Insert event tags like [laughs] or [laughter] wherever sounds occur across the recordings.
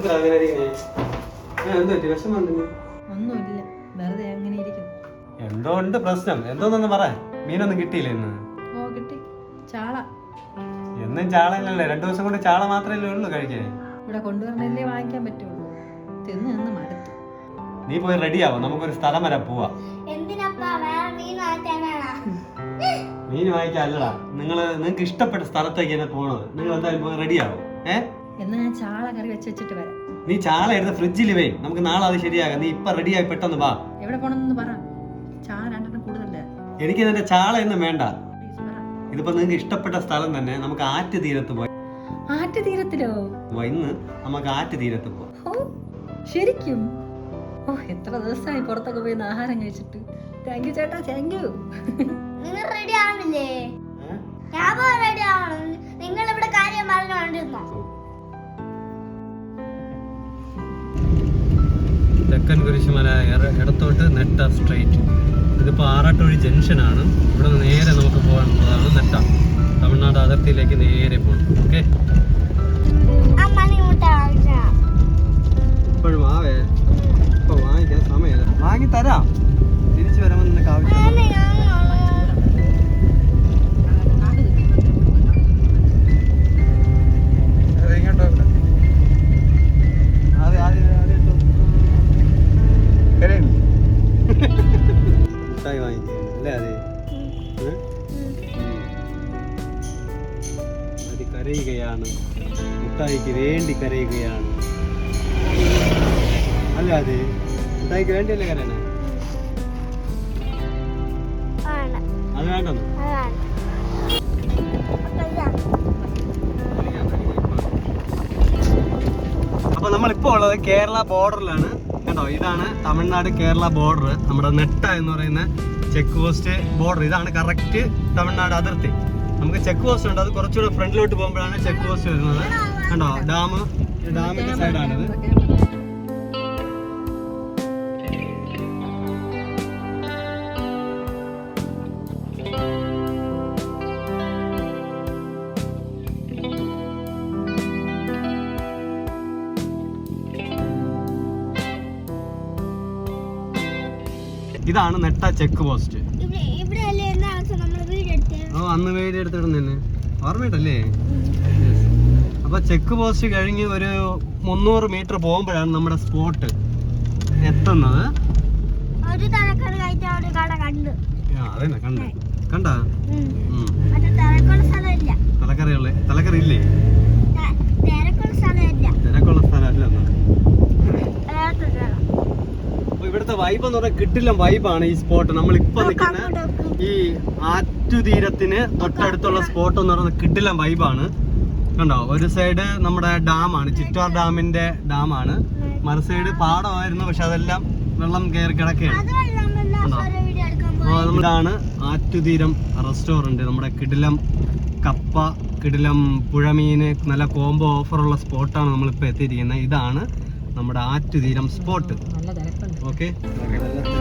എന്താ അങ്ങനെ ഒന്നുമില്ല. വെറുതെ അങ്ങനെ ഇരിക്കുന്നു. എന്തോ ഉണ്ട് പ്രശ്നം. എന്തോന്നൊന്ന് പറ. മീനൊന്നും കിട്ടിയില്ല ഇന്ന്? ഓ കിട്ടി. ചാള. എന്നും ചാളയല്ലല്ലേ? രണ്ടു ദിവസം കൊണ്ട് ചാള മാത്രമല്ലേ ഉള്ളൂ കഴിക്കാൻ. ഇവിടെ കൊണ്ടുവരണല്ലേ വാങ്ങിക്കാൻ പറ്റുള്ളൂ. തിന്ന് നിന്ന് മടുത്തു. നീ പോയി റെഡിയാവോ? നമുക്കൊരു സ്ഥലം വരെ പോവാ. എന്തിനപ്പാ? വേറെ മീൻ മീൻ വാങ്ങിക്കാൻ അല്ലടാ. നിങ്ങൾ നിങ്ങൾക്ക് ഇഷ്ടപ്പെട്ട സ്ഥലത്തേക്ക് തന്നെ പോണത്. നിങ്ങൾ എന്തായാലും പോയി റെഡിയാവോ? ആവും ഏ? എന്നാ ഞാൻ ചാള കറി വെച്ച് വെച്ചിട്ട് വരാം. നീ ചാള എടുത്ത് ഫ്രിഡ്ജിൽ വേ നമുക്ക് നാളെ അത് ശരിയാകാം. നീ ഇപ്പൊ റെഡിയായി പെട്ടെന്ന് വാ. എവിടെ പോണെന്ന് പറ. ചാള രണ്ടെണ്ണം കൂടുതലല്ലേ? എനിക്ക് നിന്റെ ചാള ഒന്നും വേണ്ട. ഇതിപ്പോ നിങ്ങൾക്ക് ഇഷ്ടപ്പെട്ട സ്ഥലം തന്നെ നമുക്ക് ആറ്റ് തീരത്ത് പോയി. ആറ്റ് തീരത്തിലോ? ഇന്ന് നമുക്ക് ആറ്റ് തീരത്ത് പോവാം. ശരിക്കും? ഓ എത്ര ദിവസമായി പുറത്തൊക്കെ പോയി ആഹാരം കഴിച്ചിട്ട്. താങ്ക് യു ചേട്ടാ താങ്ക് യു നിങ്ങൾ റെഡി ആവണില്ലേ? ഞാൻ റെഡി ആവണം. തെക്കൻ കുരിശുമല ഇടത്തോട്ട് നെട്ട സ്ട്രൈറ്റ് ഇതിപ്പോൾ ആറാട്ടുവഴി ജംഗ്ഷനാണ്. ഇവിടെ നേരെ നമുക്ക് പോകാനുള്ളതാണ് നെട്ട. തമിഴ്നാട് അതിർത്തിയിലേക്ക് നേരെ പോകണം ഓക്കെ? വേണ്ടെന്ന് അപ്പൊ നമ്മളിപ്പോ ഉള്ളത് കേരള ബോർഡറിലാണ്. കേട്ടോ ഇതാണ് തമിഴ്നാട് കേരള ബോർഡർ. നമ്മുടെ നെട്ട എന്ന് പറയുന്ന ചെക്ക് പോസ്റ്റ് ബോർഡർ. ഇതാണ് കറക്റ്റ് തമിഴ്നാട് അതിർത്തി. നമുക്ക് ചെക്ക് പോസ്റ്റ് ഉണ്ട്. അത് കുറച്ചുകൂടെ ഫ്രണ്ടിലോട്ട് പോകുമ്പോഴാണ് ചെക്ക് പോസ്റ്റ് വരുന്നത്. കണ്ടോ? ഡാം ഡാമിന്റെ സൈഡാണിത് ഇതാണ് നെട്ട ചെക്ക് പോസ്റ്റ്. ഓ അന്ന് വീട് എടുത്തിടുന്നെ ഓർമ്മയുണ്ടല്ലേ? അപ്പൊ ചെക്ക് പോസ്റ്റ് കഴിഞ്ഞ് ഒരു മുന്നൂറ് മീറ്റർ പോകുമ്പോഴാണ് നമ്മുടെ സ്പോട്ട് എത്തുന്നത്. അതന്നെ കണ്ട. തലക്കറിയുള്ള തിരക്കുള്ള സ്ഥലമില്ല തിരക്കുള്ള സ്ഥലമല്ല എന്നാ. വേറെ സ്ഥലം. അപ്പൊ ഇവിടുത്തെ വൈബ് എന്ന് പറഞ്ഞാൽ കിട്ടില്ല വൈബാണ് ഈ സ്പോട്ട് നമ്മൾ ഇപ്പൊ നിൽക്കുന്ന. ഈ ആറ്റുതീരത്തിന് തൊട്ടടുത്തുള്ള സ്പോട്ട് എന്ന് പറയുന്നത് കിട്ടില്ല വൈബാണ് കണ്ടോ? ഒരു സൈഡ് നമ്മുടെ ഡാമാണ് ചിറ്റാർ ഡാമിന്റെ ഡാമാണ് മറു സൈഡ് പാടമായിരുന്നു പക്ഷെ അതെല്ലാം വെള്ളം കയറി കിടക്കുകയാണ്. ാണ് നമ്മൾ ഉണ്ടോ? ഒരു വീഡിയോ എടുക്കാൻ അപ്പോൾ പോയി. നമ്മളിതാണ് ആറ്റുതീരം റെസ്റ്റോറന്റ് നമ്മുടെ കിടിലം കപ്പ കിടിലം പുഴമീന് നല്ല കോംബോ ഓഫറുള്ള സ്പോട്ടാണ് നമ്മളിപ്പോൾ എത്തിയിരിക്കുന്നത്. ഇതാണ് നമ്മുടെ ആറ്റുതീരം സ്പോട്ട് നല്ല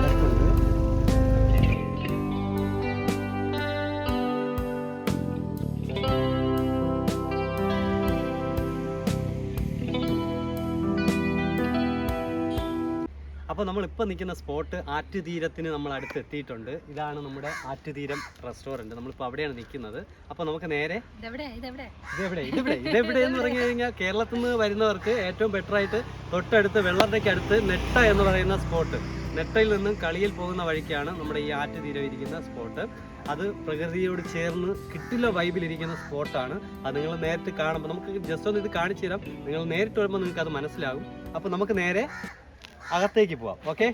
അപ്പോൾ നമ്മൾ ഇപ്പോൾ നിൽക്കുന്ന സ്പോട്ട് ആറ്റുതീരത്തിന് നമ്മൾ അടുത്ത് എത്തിയിട്ടുണ്ട്. ഇതാണ് നമ്മുടെ ആറ്റുതീരം റെസ്റ്റോറന്റ്. നമ്മളിപ്പോൾ അവിടെയാണ് നിൽക്കുന്നത്. അപ്പോൾ നമുക്ക് നേരെ ഇതെവിടെ? ഇതെവിടെ? ഇതെവിടെ? എന്ന് പറഞ്ഞു കഴിഞ്ഞാൽ കേരളത്തിൽ നിന്ന് വരുന്നവർക്ക് ഏറ്റവും ബെറ്റർ ആയിട്ട് തൊട്ടടുത്ത് വെള്ളത്തേക്കടുത്ത് അടുത്ത് നെട്ട എന്ന് പറയുന്ന സ്പോട്ട്. നെട്ടയിൽ നിന്നും കളിയിൽ പോകുന്ന വഴിക്കാണ് നമ്മുടെ ഈ ആറ്റുതീരം ഇരിക്കുന്ന സ്പോട്ട്. അത് പ്രകൃതിയോട് ചേർന്ന് കിട്ടില്ല വൈബിലിരിക്കുന്ന സ്പോട്ടാണ്. അത് നിങ്ങൾ നേരിട്ട് കാണുമ്പോൾ നമുക്ക് ജസ്റ്റ് ഒന്ന് ഇത് കാണിച്ചു തരാം. നിങ്ങൾ നേരിട്ട് വരുമ്പോൾ നിങ്ങൾക്ക് അത് മനസ്സിലാകും. അപ്പോൾ നമുക്ക് നേരെ അകത്തേക്ക് പോവാം ഓക്കെ?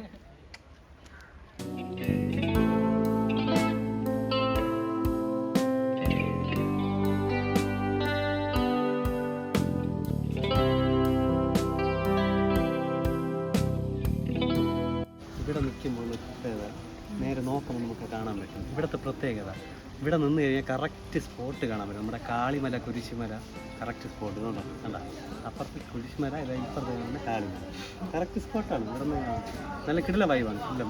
ഇവിടെ നിൽക്കുമ്പോൾ നേരെ നോക്കുമ്പോൾ നമുക്ക് കാണാൻ പറ്റും. ഇവിടുത്തെ പ്രത്യേകത ഇവിടെ നിന്ന് കഴിഞ്ഞാൽ കറക്റ്റ് സ്പോട്ട് കാണാൻ പറ്റും. നമ്മുടെ കാളിമല കുരിശിമല കറക്റ്റ് സ്പോട്ട് കണ്ടോ കണ്ട? അപ്പുറത്ത് കുരിശുമല ഇതാ ഇപ്പുറത്ത് കാണുന്ന കാളിമല. കറക്റ്റ് സ്പോട്ടാണ് ഇവിടെ നിന്ന് നല്ല കിടില വൈവാണ് ഇല്ല.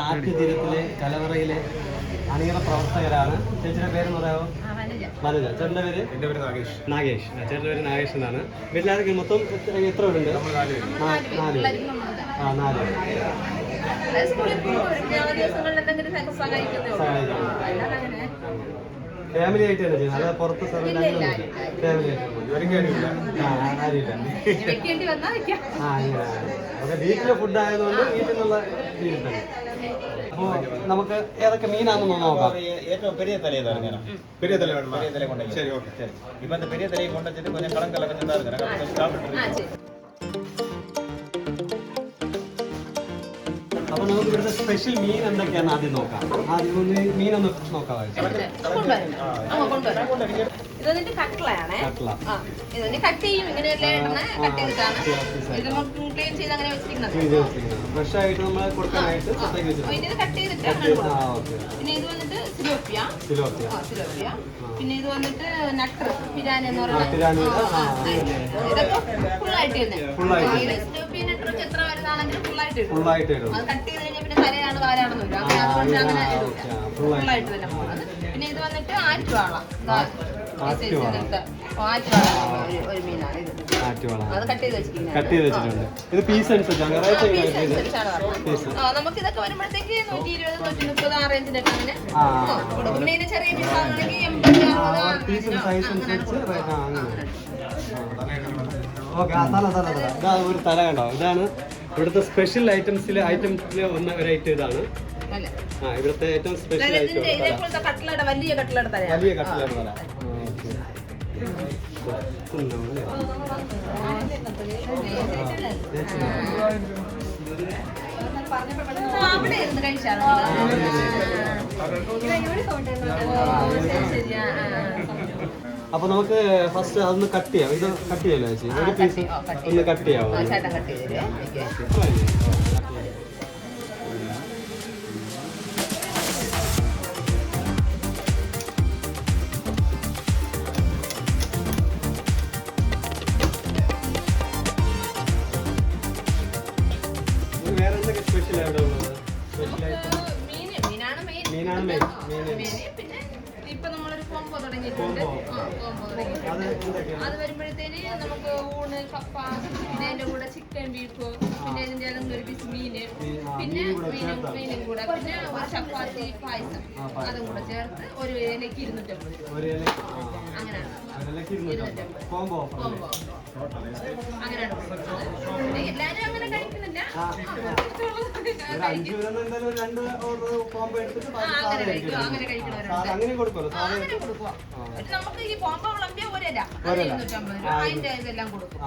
ആറ്റുതീരത്തിലെ കലവറയിലെ അണിയറ പ്രവർത്തകരാണ്. ചേച്ചിയുടെ പേര് പറയാമോ? മനുജ. ചേട്ടന്റെ പേര്? എന്റെ പേര് നാഗേഷ്. നാഗേഷ്. ചേട്ടന്റെ ചേട്ടന്റെ പേര് നാഗേഷ് എന്നാണ്. വീട്ടിലാരൊക്കെ? മൊത്തം എത്ര- പേരുണ്ട്? നാല്. ആ നാല് പേര്. ഫാമിലി ആയിട്ട് തന്നെ ചെയ്യുന്നത് അല്ലാതെ പുറത്ത് സർവീസ് അങ്ങനെയൊന്നുമില്ല ഫാമിലി ആയിട്ട് ഇവരും കാര്യമില്ല ആ ആരുമില്ല ആ അങ്ങനെ ഓക്കെ വീട്ടിലെ ഫുഡ് ആയതുകൊണ്ട് വീട്ടിൽ നിന്നുള്ള രീതിയിൽ തന്നെ അപ്പോൾ നമുക്ക് ഏതൊക്കെ മീനാണെന്ന് നോക്കാം ഏറ്റവും பெரிய தலையை தான் இருக்கேன் பெரிய தலை வேணுமா பெரிய தலை கொண்டு சரி ஓகே சரி இப்போ அந்த பெரிய தலையை கொண்டு வச்சுட்டு கொஞ்சம் கலங்கல கொஞ்சம் தான் இருக்கு நாங்கள் கொஞ்சம் சாப்பிட்டு നമുക്ക് ഇവിടുത്തെ സ്പെഷ്യൽ മീൻ എന്തൊക്കെയാണ് ആദ്യം നോക്കാം. ആദ്യം ഒന്ന് നോക്കാം കട്ട്ളയാണേ കട്ട്ള ആ ഇത് കട്ട് ചെയ്യും. ഇങ്ങനെയല്ലേ ഇടുന്ന ആ, കട്ട് ചെയ്തിട്ടാണ്. ഇത് ക്ലീൻ ചെയ്ത് അങ്ങനെ വെച്ചിരിക്കുന്നത്. ഫ്രഷ് ആയിട്ട് നമ്മൾ കൊടുക്കാനായിട്ട് കട്ട് ചെയ്തിട്ട് പിന്നെ ഇത് വന്നിട്ട് സിലോപ്പിയ. സിലോപ്പിയ. സിലോപ്പിയ. പിന്നെ ഇത് വന്നിട്ട് നട്ടർ പിരാൻ എന്ന് പറയുന്നത് ഇതൊക്കെ ഫുള്ളായിട്ട് തന്നെ. സിലോപ്പിയ നട്ടറൊക്കെ എത്ര വലുതാണെങ്കിലും ഫുള്ളായിട്ട് ഫുള്ളായിട്ട് കട്ട് ചെയ്ത് വരും. അങ്ങനെ അതുകൊണ്ട് അങ്ങനെ. ഫുള്ളായിട്ട് തന്നെ പോകുന്നത് പിന്നെ ഇത് വന്നിട്ട് ആറ്റുവാള. ഒരു മീനാണ് ഇത്. അത് കട്ട് ചെയ്ത് വെച്ചിട്ടുണ്ട്. ഇത് പീസ് നമുക്ക് ഇതൊക്കെ വരുമ്പോഴത്തേക്ക് നൂറ്റി ഇരുപത് നൂറ്റി മുപ്പത് ആ റേഞ്ചിന്റെ ഒക്കെ അങ്ങനെ കൊടുക്കും. പിന്നെ ചെറിയ പീസ് ആണെങ്കിൽ എൺപത് അറുപത് അങ്ങനെ ഒരു തല കണ്ടോ? ഇതാണ് ഇവിടുത്തെ സ്പെഷ്യൽ ഐറ്റംസിൽ ഐറ്റംസിൽ വന്ന ഒരു ഐറ്റം ഇതാണ്. ആ ഇവിടുത്തെ ഏറ്റവും സ്പെഷ്യൽ ഐറ്റം വലിയ കട്ടിലട വലിയ തല. ആ, അവിടെ ഇരുന്ന് കഴിച്ചാണ് ശരി. ആ, ആ. അപ്പൊ നമുക്ക് ഫസ്റ്റ് അതൊന്ന് കട്ട് ചെയ്യാം. ഇത് കട്ട് ചെയ്യാലോ ചേച്ചി? ഒരു പീസ് ഒന്ന് കട്ട് ചെയ്യാവോ? അത് വരുമ്പോഴത്തേന് നമുക്ക് ഊണ് കപ്പ പിന്നെ അതിന്റെ കൂടെ ചിക്കൻ ബീഫ് പിന്നെ ഇതിന്റെ ഒരു പീസ് മീന് പിന്നെ മീനും മീനും കൂടെ പിന്നെ ഒരു ചപ്പാത്തി പായസം. അതും കൂടെ ചേർത്ത് ഒരു ഇലക്ക് ഇരുന്നൂറ്റമ്പത് അങ്ങനെയാണ്. കോംബോ അങ്ങനെയാണ്. എല്ലാരും അങ്ങനെ കഴിക്കുന്നില്ല? അങ്ങനെ കൊടുക്കുമല്ലോ അങ്ങനെ കൊടുക്കുക നമുക്ക് ഈ കോംബോ വിളമ്പിയ ഒരല്ല ഒരല. ഇരുന്നൂറ്റമ്പത് രൂപ. അതിന്റെ ഇതെല്ലാം കൊടുക്കും.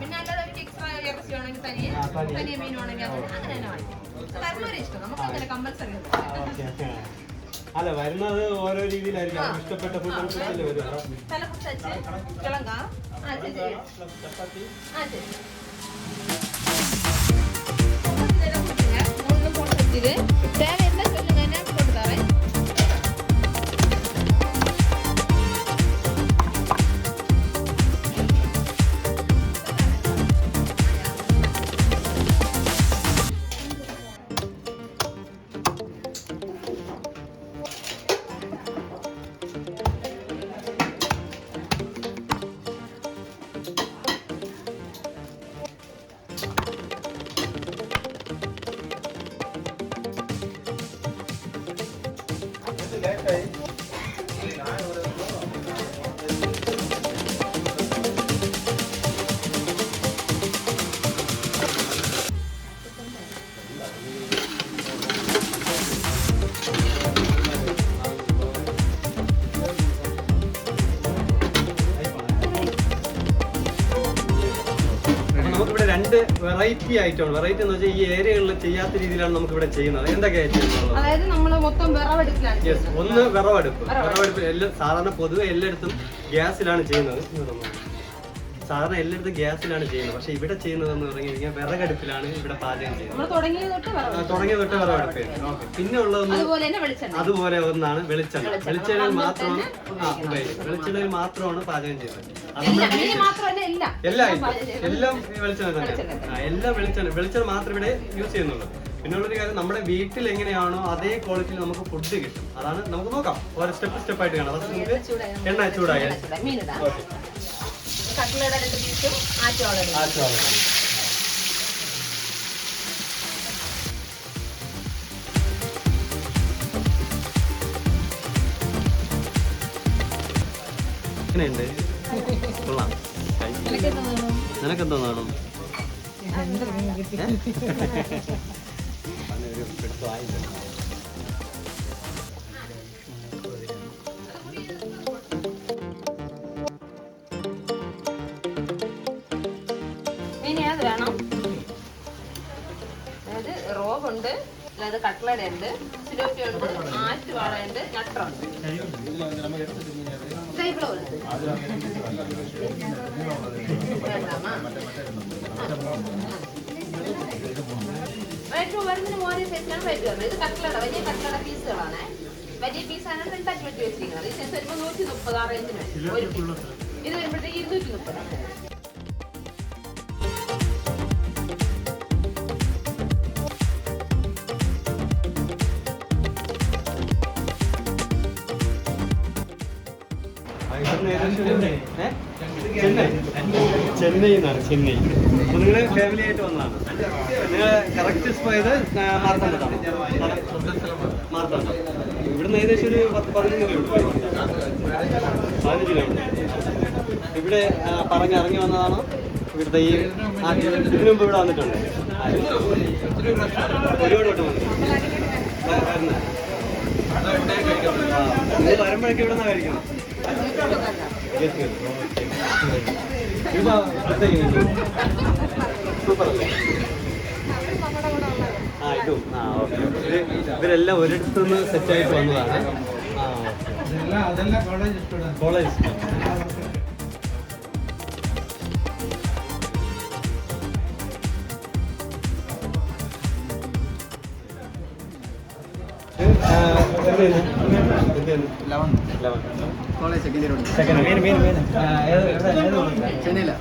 പിന്നെ അല്ലാതെ ഒരു എക്സ്ട്രാ ഇറച്ചി ആണെങ്കിൽ തനിയെ ആ, തനിയെ. തനിയെ മീനാണെങ്കിൽ അങ്ങനെ അങ്ങനെ തന്നെ വാങ്ങിക്കും. വരുന്നവരെ ഇഷ്ടം നമുക്ക് അങ്ങനെ കമ്പൽസറി ഓക്കെ അല്ല വരുന്നത് ഓരോ രീതിയിലായിരിക്കും. ഇഷ്ടപ്പെട്ട ഫുഡ് അനുസരിച്ചല്ലേ വരും തലക്കുറിച്ച് மூணு போட்டு வச்சுது. தேவை നമുക്കിവിടെ വെറൈറ്റി ഐറ്റം വെറൈറ്റി എന്ന് വെച്ചാൽ ഈ ഏരിയകളിൽ ചെയ്യാത്ത രീതിയിലാണ് നമുക്ക് ഇവിടെ ചെയ്യുന്നത് എന്തൊക്കെയാണ് ചെയ്യുന്നത് അതായത് നമ്മൾ മൊത്തം വിറവെടുക്കലാണ് യെസ് ഒന്ന് വിറവെടുപ്പ്. വിറവെടുപ്പ്. എല്ലാം സാധാരണ പൊതുവെ എല്ലായിടത്തും ഗ്യാസിലാണ് ചെയ്യുന്നത്. സാധാരണ എല്ലായിടത്തും ഗ്യാസിലാണ് ചെയ്യുന്നത്. പക്ഷെ ഇവിടെ ചെയ്യുന്നത് എന്ന് പറഞ്ഞു കഴിഞ്ഞാൽ വിറകടുപ്പിലാണ് ഇവിടെ പാചകം ചെയ്യുന്നത്. തുടങ്ങിയ തൊട്ട് വിറവടുപ്പ് പിന്നെ ഉള്ളതൊന്നും അതുപോലെ ഒന്നാണ് വെളിച്ചെണ്ണ. വെളിച്ചെണ്ണ. വെളിച്ചെണ്ണയിൽ മാത്രമാണ് വെളിച്ചെണ്ണയിൽ മാത്രമാണ് പാചകം ചെയ്യുന്നത്. എല്ലാം. എല്ലാം വെളിച്ചെണ്ണ തന്നെ. എല്ലാം വെളിച്ചെണ്ണ വെളിച്ചെണ്ണ മാത്രമേ ഇവിടെ യൂസ് ചെയ്യുന്നുള്ളൂ. പിന്നുള്ളൊരു കാര്യം നമ്മുടെ വീട്ടിൽ എങ്ങനെയാണോ അതേ ക്വാളിറ്റിയിൽ നമുക്ക് ഫുഡ് കിട്ടും. അതാണ് നമുക്ക് നോക്കാം. ഓരോ സ്റ്റെപ്പ് സ്റ്റെപ്പ് ആയിട്ട് കാണാം. ഫസ്റ്റ് നമുക്ക് എണ്ണ ചൂടായ എങ്ങനെയുണ്ട് നിനക്കെന്താ അതായത് റോബുണ്ട് അതായത് കട്ട്ലട ഉണ്ട്. ആറ്റുവാളുണ്ട് ഉണ്ട് വരുന്നതിന് സെറ്റാണ് റേറ്റ് വരുന്നത് ഇത് കട്ട്ലട വലിയ കട്ട്ലട പീസുകളാണ് വലിയ പീസാണ് രണ്ടാക്കി വെട്ടി വെച്ചിരിക്കുന്നത് ഈ സെറ്റ് വരുമ്പോൾ നൂറ്റി മുപ്പത് ആ. ഇത് വരുമ്പോഴത്തേക്ക് ഇരുന്നൂറ്റി മുപ്പത് ചെന്നൈ എന്നാണ് ചെന്നൈ. അപ്പൊ നിങ്ങൾ ഫാമിലി ആയിട്ട് വന്നതാണ്. നിങ്ങൾ കറക്റ്റ് പോയത് മാർത്താണ്ടത്താണ് മാർത്താണ്ട ഇവിടുന്ന് ഏകദേശം ഒരു പത്ത് പതിനഞ്ച് കിലോമീറ്റർ പതിനഞ്ച് കിലോമീറ്റർ ഇവിടെ പറഞ്ഞ് ഇറങ്ങി വന്നതാണോ ഇവിടുത്തെ ഈ ഇതിനു മുമ്പ് ഇവിടെ വന്നിട്ടുണ്ട്. ഒരുപാട് വട്ടം വന്നു നിങ്ങൾ വരുമ്പോഴൊക്കെ ഇവിടെ കഴിക്കുന്നത്. ആ ഇതും ആ ഓക്കെ ഇവരെല്ലാം ഒരിടത്തുനിന്ന് സെറ്റ് ആയിട്ട് വന്നതാണ് ആ കോളേജ്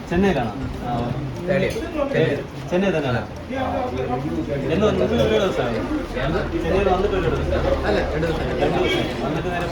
ചെന്നൈയിലാണോ? ചെന്നൈ തന്നെയാണ്? എന്ന് വന്നിട്ട് ഒരു ദിവസമാണ് ചെന്നൈയിൽ വന്നിട്ട് ഒരു ദിവസം. രണ്ട് ദിവസം. വന്നിട്ട് നേരെ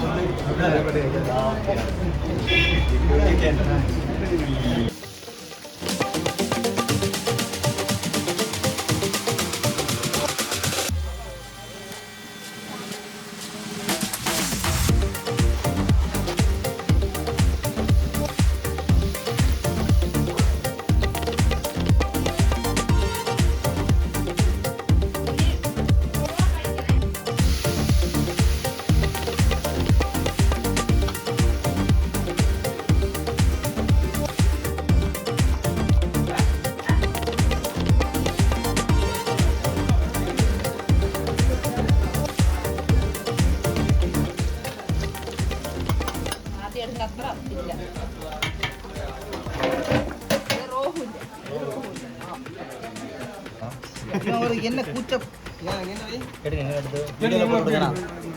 எடுங்க எடுத்து? வீடியோல போட்டுடா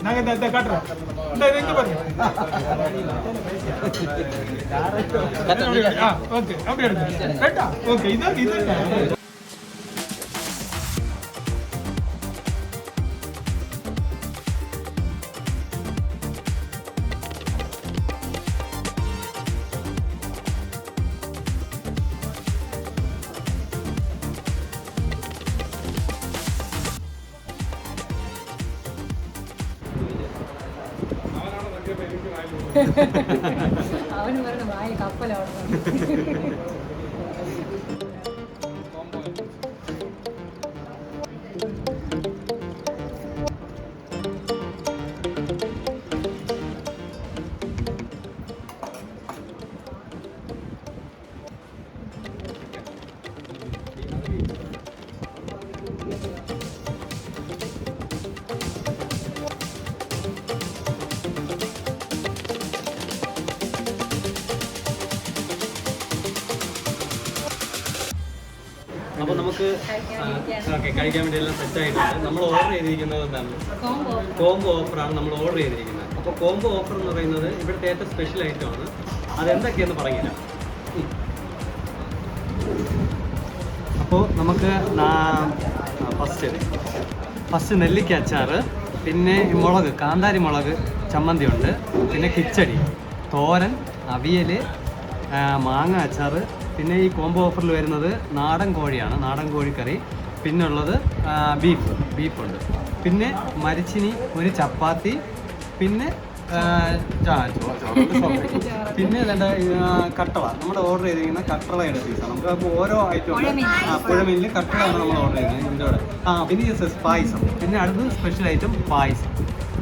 நாங்க இந்த காட்டுறோம். இந்த இங்க பாருங்க. கட்டணும் അവന് പറഞ്ഞു വായ കപ്പലാണ് നമുക്ക് ഓക്കെ കഴിക്കാൻ വേണ്ടി എല്ലാം സെറ്റ് ആയിട്ടുണ്ട്. നമ്മൾ ഓർഡർ ചെയ്തിരിക്കുന്നത് എന്താണ്? കോംബോ. ഓഫറാണ് നമ്മൾ ഓർഡർ ചെയ്തിരിക്കുന്നത്. അപ്പോൾ കോംബോ ഓഫർ എന്ന് പറയുന്നത് ഇവിടുത്തെ ഏറ്റവും സ്പെഷ്യൽ ഐറ്റമാണ് അതെന്തൊക്കെയെന്ന് പറയില്ല അപ്പോൾ നമുക്ക് ഫസ്റ്റ് ഫസ്റ്റ് നെല്ലിക്ക അച്ചാർ പിന്നെ മുളക് കാന്താരി മുളക് ചമ്മന്തി ഉണ്ട് പിന്നെ കിച്ചടി തോരൻ അവിയൽ മാങ്ങ അച്ചാറ് പിന്നെ ഈ കോംബോ ഓഫറിൽ വരുന്നത് നാടൻ കോഴിയാണ് നാടൻ കോഴിക്കറി. പിന്നെ ഉള്ളത് ആ, ബീഫ് ബീഫുണ്ട് പിന്നെ മരിച്ചിനി ഒരു ചപ്പാത്തി പിന്നെ. പിന്നെ എന്താ കട്ടള. നമ്മൾ ഓർഡർ ചെയ്തിരിക്കുന്ന കട്ടളയുടെ പീസാണ് നമുക്ക് അപ്പോൾ ഓരോ ഐറ്റം പുഴമീനിൽ കട്ടളയാണ് നമ്മൾ ഓർഡർ ചെയ്യുന്നത്. ഇതിന്റെ കൂടെ ആ പിന്നെ പായസം. പിന്നെ അടുത്തത് സ്പെഷ്യൽ ഐറ്റം പായസം.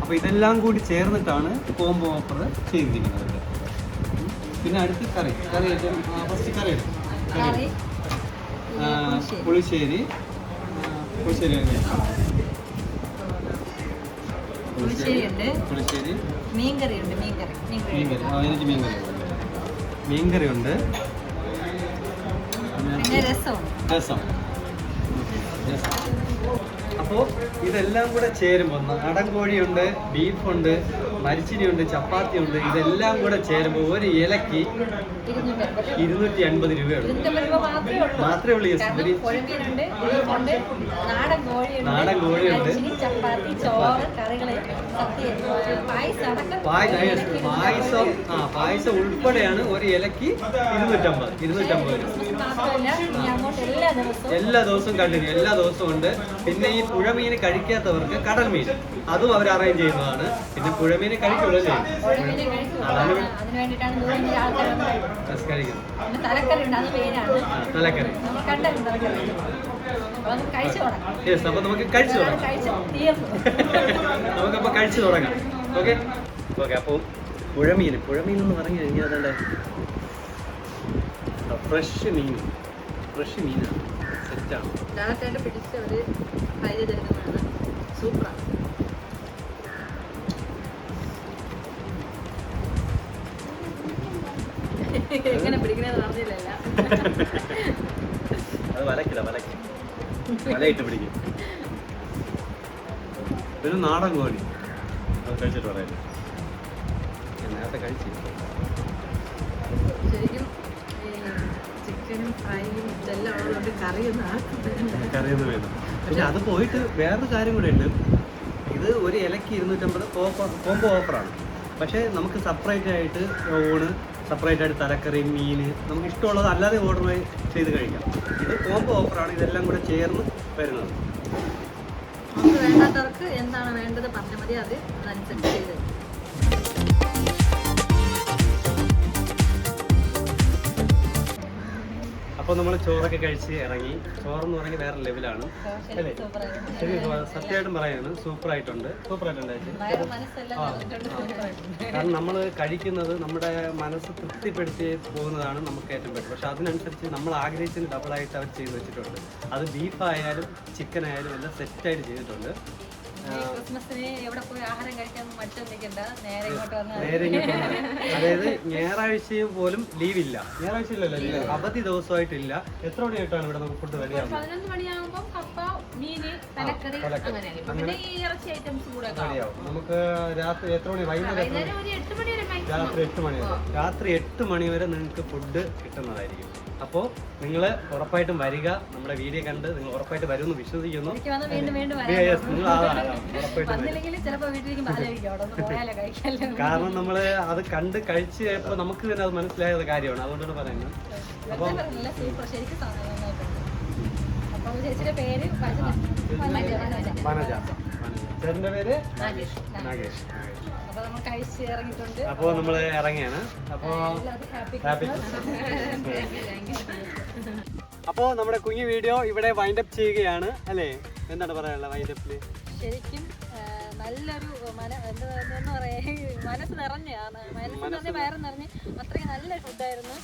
അപ്പോൾ ഇതെല്ലാം കൂടി ചേർന്നിട്ടാണ് കോംബോ ഓഫർ ചെയ്തിരിക്കുന്നത്. പിന്നെ അടുത്ത് കറി. കറി ഐറ്റം ഫസ്റ്റ് കറി കറി പുളിശ്ശേരി. പുളിശ്ശേരി. പുളിശ്ശേരി മീൻകറി മീൻകറി. മീൻകറി. ആ എനിക്ക് മീൻകറി മീൻകറി ഉണ്ട്. രസം. അപ്പോൾ ഇതെല്ലാം കൂടെ ചേരുമ്പോൾ നാടൻ കോഴിയുണ്ട് ബീഫുണ്ട് മരിച്ചിനിയുണ്ട് ചപ്പാത്തിയുണ്ട് ഇതെല്ലാം കൂടെ ചേരുമ്പോൾ ഒരു ഇലക്ക് ഇരുന്നൂറ്റി അൻപത് രൂപയുള്ളൂ മാത്രമേ ഉള്ളൂ. പുഴമീനുണ്ട് നാടൻ കോഴിയുണ്ട്. ചപ്പാത്തി പായസം ആ പായസം ഉൾപ്പെടെയാണ് ഒരു ഇലക്ക് ഇരുന്നൂറ്റമ്പത് ഇരുന്നൂറ്റമ്പത് രൂപ. എല്ലാ ദിവസവും കണ്ടിന്യൂ എല്ലാ ദിവസവും ഉണ്ട്. പിന്നെ ഈ പുഴമീൻ കഴിക്കാത്തവർക്ക് കടൽ മീൻ. അതും അവർ അറേഞ്ച് ചെയ്യുന്നതാണ്. പിന്നെ പുഴമീൻ കഴിക്കുള്ളൂ അല്ലേ? അതാണ് കഴിക്കുന്നത് തലക്കറി യെസ് അപ്പൊ നമുക്ക് കഴിച്ചു തുടങ്ങാം. [laughs] നമുക്കപ്പോ കഴിച്ചു തുടങ്ങാം. ഓക്കെ ഓക്കെ അപ്പോൾ പുഴമീൻ. പുഴമീൻ എന്ന് പറഞ്ഞു കഴിഞ്ഞാൽ അതല്ലേ ഫ്രഷ് മീൻ. ഫ്രഷ് മീനാണ്. സെറ്റാണ് ഡയറക്റ്റായിട്ട് പിടിച്ച് അവർ ഫ്രൈ ചെയ്തെടുക്കുന്നതാണ് സൂപ്പറാണ് എങ്ങനെ പിടിക്കണേന്ന് പറഞ്ഞില്ലല്ല അത് വലക്കില്ല വലക്ക്. വലയിട്ട് പിടിക്കും. ഒരു നാടൻ കോഴി. അത് കഴിച്ചിട്ട് പറയാം ഞാൻ നേരത്തെ കഴിച്ചു ചിക്കനും ഫ്രൈയും ഇതെല്ലാം ഉള്ളതുകൊണ്ട് കറിയൊന്നും കറിയൊന്നും വേണം പിന്നെ അത് പോയിട്ട് വേറൊരു കാര്യം കൂടെ ഉണ്ട്. ഇത് ഒരു ഇലക്ക് ഇരുന്നൂറ്റമ്പത് ഓഫർ കോംബോ ഓഫറാണ് പക്ഷേ നമുക്ക് സെപ്പറേറ്റ് ആയിട്ട് ഊണ് സെപ്പറേറ്റ് ആയിട്ട് തലക്കറി മീൻ നമുക്ക് ഇഷ്ടമുള്ളത് അല്ലാതെ ഓർഡർ ചെയ്ത് കഴിക്കാം. ഇത് കോംബോ ഓഫറാണ് ഇതെല്ലാം കൂടെ ചേർന്ന് വരുന്നത്. നമുക്ക് വേണ്ടാത്തവർക്ക് എന്താണ് വേണ്ടത് പറഞ്ഞാൽ മതി. അത് അതനുസരിച്ച് ചെയ്ത് അപ്പോൾ നമ്മൾ ചോറൊക്കെ കഴിച്ച് ഇറങ്ങി. ചോറെന്ന് പറഞ്ഞാൽ വേറെ ലെവലാണ്. അല്ലേ. ശരി സത്യമായിട്ടും പറയാണ്. സൂപ്പർ ആയിട്ടുണ്ട് സൂപ്പർ ആയിട്ടുണ്ടായിരുന്നു. കാരണം നമ്മൾ കഴിക്കുന്നത് നമ്മുടെ മനസ്സ് തൃപ്തിപ്പെടുത്തി പോകുന്നതാണ് നമുക്ക് ഏറ്റവും ബെറ്റർ പക്ഷെ അതിനനുസരിച്ച് നമ്മൾ ആഗ്രഹിച്ചതിന് ഡബിളായിട്ട് അവർ ചെയ്ത് വെച്ചിട്ടുണ്ട്. അത് ബീഫായാലും ചിക്കൻ ആയാലും എല്ലാം സെറ്റായിട്ട് ചെയ്തിട്ടുണ്ട്. ക്രിസ്മസിന് എവിടെ പോയി ആഹാരം കഴിക്കാൻ നിൽക്കണ്ട. നേരെ ഇങ്ങോട്ട് വന്നാൽ. [laughs] അതായത് ഞായറാഴ്ചയും പോലും ലീവില്ല. ഞായറാഴ്ച ഇല്ലല്ലോ ലീവ് അവധി ദിവസമായിട്ടില്ല. എത്ര മണിയായിട്ടാണ് ഇവിടെ നമുക്ക് ഫുഡ് വരിക പതിനൊന്ന് മണിയാകുമ്പോൾ കപ്പ മീന് തലക്കറി പിന്നെ ഈ ഇറച്ചി ഐറ്റംസ് കൂടെ നമുക്ക് രാത്രി എത്ര മണി? വൈകുന്നേരം മണി? മണി രാത്രി എട്ട് മണി വരെ. രാത്രി എട്ട് മണി വരെ നിങ്ങൾക്ക് ഫുഡ് കിട്ടുന്നതായിരിക്കും. അപ്പോൾ നിങ്ങൾ ഉറപ്പായിട്ടും വരിക. നമ്മുടെ വീഡിയോ കണ്ട് നിങ്ങൾ ഉറപ്പായിട്ട് വരുമെന്ന് വിശ്വസിക്കുന്നു. വരാം. കാരണം നമ്മൾ അത് കണ്ട് കഴിച്ച് കഴിയുമ്പോൾ നമുക്ക് തന്നെ അത് മനസ്സിലായ ഒരു കാര്യമാണ്. അതുകൊണ്ടാണ് പറയുന്നത്. അപ്പം അപ്പം ചേട്ടന്റെ പേര് നാഗേഷ്. നാഗേഷ്. അപ്പോൾ നമ്മൾ ഇറങ്ങിയാണ്. അപ്പോൾ ഹാപ്പി [laughs] അപ്പോൾ നമ്മുടെ കുഞ്ഞു വീഡിയോ ഇവിടെ വൈൻഡ് അപ്പ് ചെയ്യുകയാണ്. അല്ലേ? എന്താണ് പറയാനുള്ളത് വൈൻഡ് അപ്പിൽ ശരിക്കും നല്ലൊരു മന എന്താ എന്താ പറയാ മനസ്സ് നിറഞ്ഞാണ് മനസ്സ് നിറഞ്ഞ് വയറ് നിറഞ്ഞ്. അത്രയ്ക്ക് നല്ല ഫുഡായിരുന്നു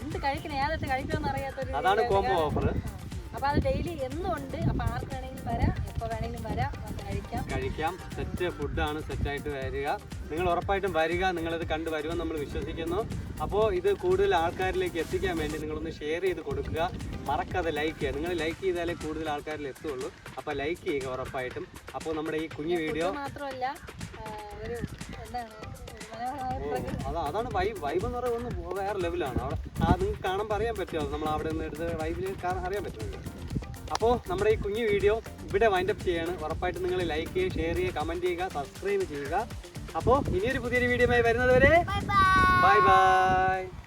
എന്ത് കഴിക്കണം ഏതൊക്കെ കഴിക്കണമെന്ന് അറിയാത്തൊരു അതാണ് കോംബോ ഓഫർ അപ്പൊ അത് ഡെയിലി എന്നും ഉണ്ട്. അപ്പൊ ആർക്കാണെങ്കിലും വരാം. കഴിക്കാം സെറ്റ് ഫുഡാണ് സെറ്റായിട്ട് വരിക. നിങ്ങൾ ഉറപ്പായിട്ടും വരിക നിങ്ങളിത് കണ്ടു വരുമെന്ന് നമ്മൾ വിശ്വസിക്കുന്നു. അപ്പോൾ ഇത് കൂടുതൽ ആൾക്കാരിലേക്ക് എത്തിക്കാൻ വേണ്ടി നിങ്ങളൊന്ന് ഷെയർ ചെയ്ത് കൊടുക്കുക. മറക്കാതെ ലൈക്ക് ചെയ്യുക. നിങ്ങൾ ലൈക്ക് ചെയ്താലേ കൂടുതൽ ആൾക്കാരിൽ എത്തുള്ളൂ. അപ്പോൾ ലൈക്ക് ചെയ്യുക ഉറപ്പായിട്ടും. അപ്പോൾ നമ്മുടെ ഈ കുഞ്ഞു വീഡിയോ മാത്രമല്ല ഒരു എന്താണ് അതാണ് വൈബ് വൈബ് എന്ന് പറയുന്നത് വേറെ ലെവലാണ് അവിടെ ആ നിങ്ങൾക്ക് കാണാൻ പറയാൻ പറ്റുമോ? നമ്മൾ അവിടെ നിന്ന് എടുത്ത് വൈബിൽ അറിയാൻ പറ്റുമോ? അപ്പോൾ നമ്മുടെ ഈ കുഞ്ഞു വീഡിയോ ഇവിടെ വൈൻഡപ്പ് ചെയ്യാണ്. ഉറപ്പായിട്ടും നിങ്ങൾ ലൈക്ക് ചെയ്യുക ഷെയർ ചെയ്യുക കമന്റ് ചെയ്യുക സബ്സ്ക്രൈബ് ചെയ്യുക. അപ്പോൾ ഇനിയൊരു പുതിയൊരു വീഡിയോ വരുന്നത് വരെ ബൈ ബൈ ബൈ ബൈ